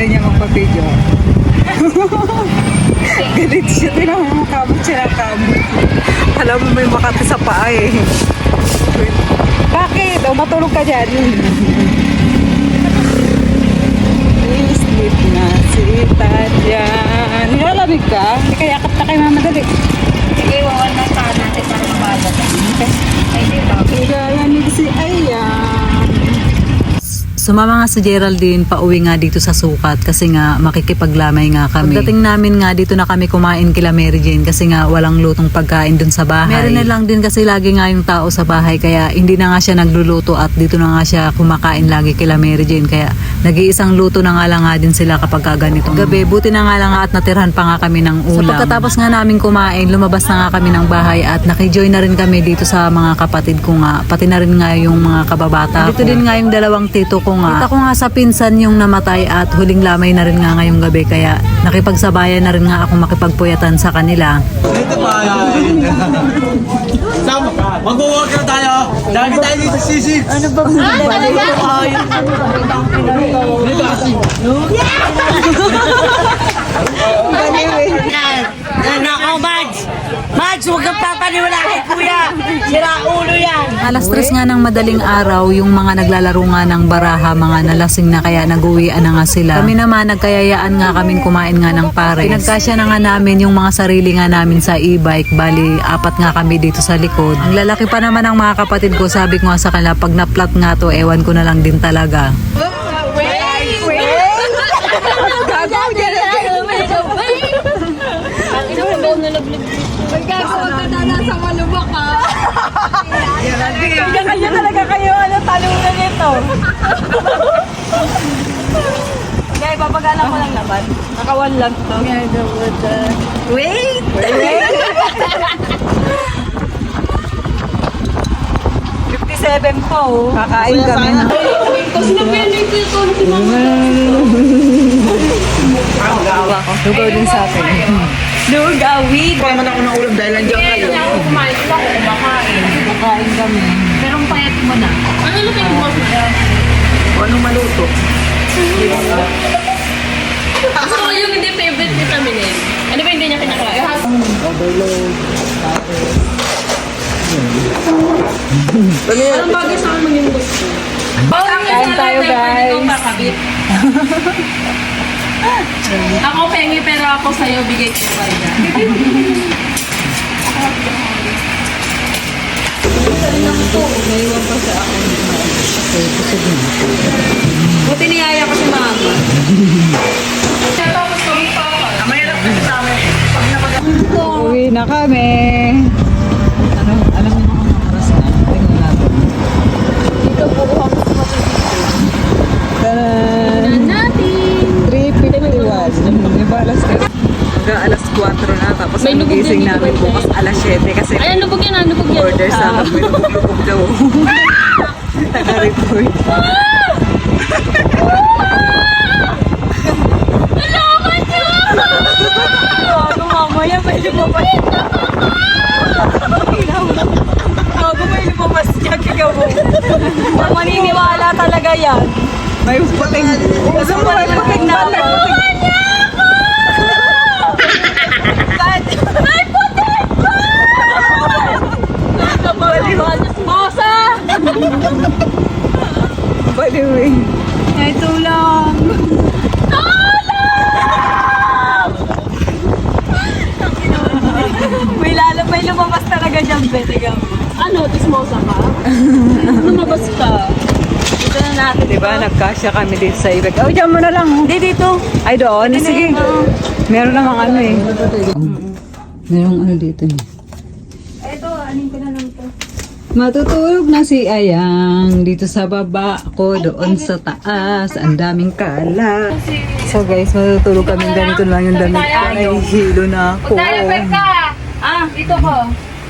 Ayaw niya magpa-video. Galit siya. Tinan mo, kamot siya ng kamot. Alam mo may makati sa paa eh. Bakit? O matulog ka dyan. Sleep na si Tadyan. Nilalamig ka? Hindi kaya yakap na kay mama dali. Sige, wawan na sa natin para mabalat. Ay, di ba? Nilalamig si Ayan. Sumama nga si Geraldine pauwi nga dito sa sukat kasi nga makikipaglamay nga kami. Pagdating namin nga dito na kami kumain kila Mary Jane kasi nga walang lutong pagkain dun sa bahay. Meron na lang din kasi lagi nga yung tao sa bahay kaya hindi na nga siya nagluluto at dito na nga siya kumakain lagi kila Mary Jane kaya nag-iisang luto na nga lang nga din sila kapag ka ganitong gabi. Buti na nga lang nga at natirhan pa nga kami ng ulam. So pagkatapos nga namin kumain, lumabas na nga kami ng bahay at nakijoin na rin kami dito sa mga kapatid ko nga. Pati na rin nga yung mga kababata Dito din nga yung dalawang tito ko nga. Kita ko nga sa pinsan yung namatay at huling lamay na rin nga ngayong gabi kaya nakipagsabayan na rin nga ako makipagpuyatan sa kanila. Dito pa yan. Sam, mag-work na tayo. Lagi tayo dito sa sisi. Ano ba? Nako, Mads! Mads, huwag kang papaniwala kay Kuya! Sira! Alas tres nga ng madaling araw, yung mga naglalaro nga ng baraha, mga nalasing na kaya nag-uwian na nga sila. Kami naman, nagkayayaan nga kaming kumain nga ng pares. Pinagkasya na nga namin yung mga sarili nga namin sa e-bike. Bali, apat nga kami dito sa likod. Ang lalaki pa naman ng mga kapatid ko, sabi ko nga sa kanila, pag na-flat nga to, ewan ko na lang din talaga kayo. Ano talunan nito? Kaya ipapagala mo lang naman. Nakawan lang to. Wait! Wait! 57 po. oh. Kakain kami na. Lugaw din sa atin. Lugawid! Kaya man ako ng ulam dahil nandiyan kayo. Kakain kami. Pero ang payat mo na. Ano lupin mo? Kung anong maluto. Gusto ko yung hindi favorite vitamin eh. Ano ba hindi niya kinakain? Anong bagay sa akin maging gusto? Kain tayo, guys. Ako pengi pero ako sa'yo bigay ko pa rin. Buti niyaya ko si mama. Tapos kami pa. Mahirap kasi sa amin. Pag napag Uwi na kami. Ano, alam niyo kung anong oras na? Tingnan natin. Dito po ako sa Taran! natin. 3.51. Di ba alas 3? Hanggang alas 4 na. Tapos May lubog gising din namin dito, bukas alas 7 kasi Ayan, lubog yan ah, lubog yan. order sa akin. May lubog-lubog daw. Naka-report. Ano mamaya pwede mo pa Bago may lumabas niya, ikaw mo. Maniniwala talaga yan. May puting. Gusto mo may puting na may puting. May puting Mosa! The way. Ay, tulang. May lalo, may lumabas talaga dyan, Betiga. Ano, tismosa ka? Lumabas ka. Dito na natin. Diba, nagkasya kami dito sa ibig. Oh, dyan mo na lang. Hindi, dito. Ay, doon. Sige. Meron namang ano eh. Merong ano dito. Ito, anin ko na lang to. Matutulog na si Ayang dito sa baba ko, doon sa taas. Ang daming kalat. So guys, matutulog kami ganito lang yung damit ko. Nahihilo na ako. Diaper ka! Ah, dito ko.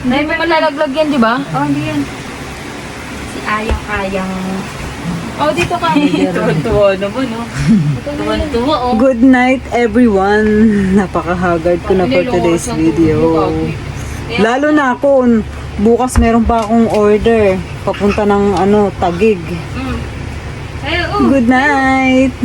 Hindi mo malalaglag yan, di ba? Oh, hindi yan. Si Ayang-Ayang. Oh, dito ka. Tuwa naman, no? Tuwan-tuwa, oh. Good night, everyone. Napaka-haggard ko na for today's video. Lalo na ako, bukas meron pa akong order. Papunta ng ano, tagig. Ay, oh. Good night!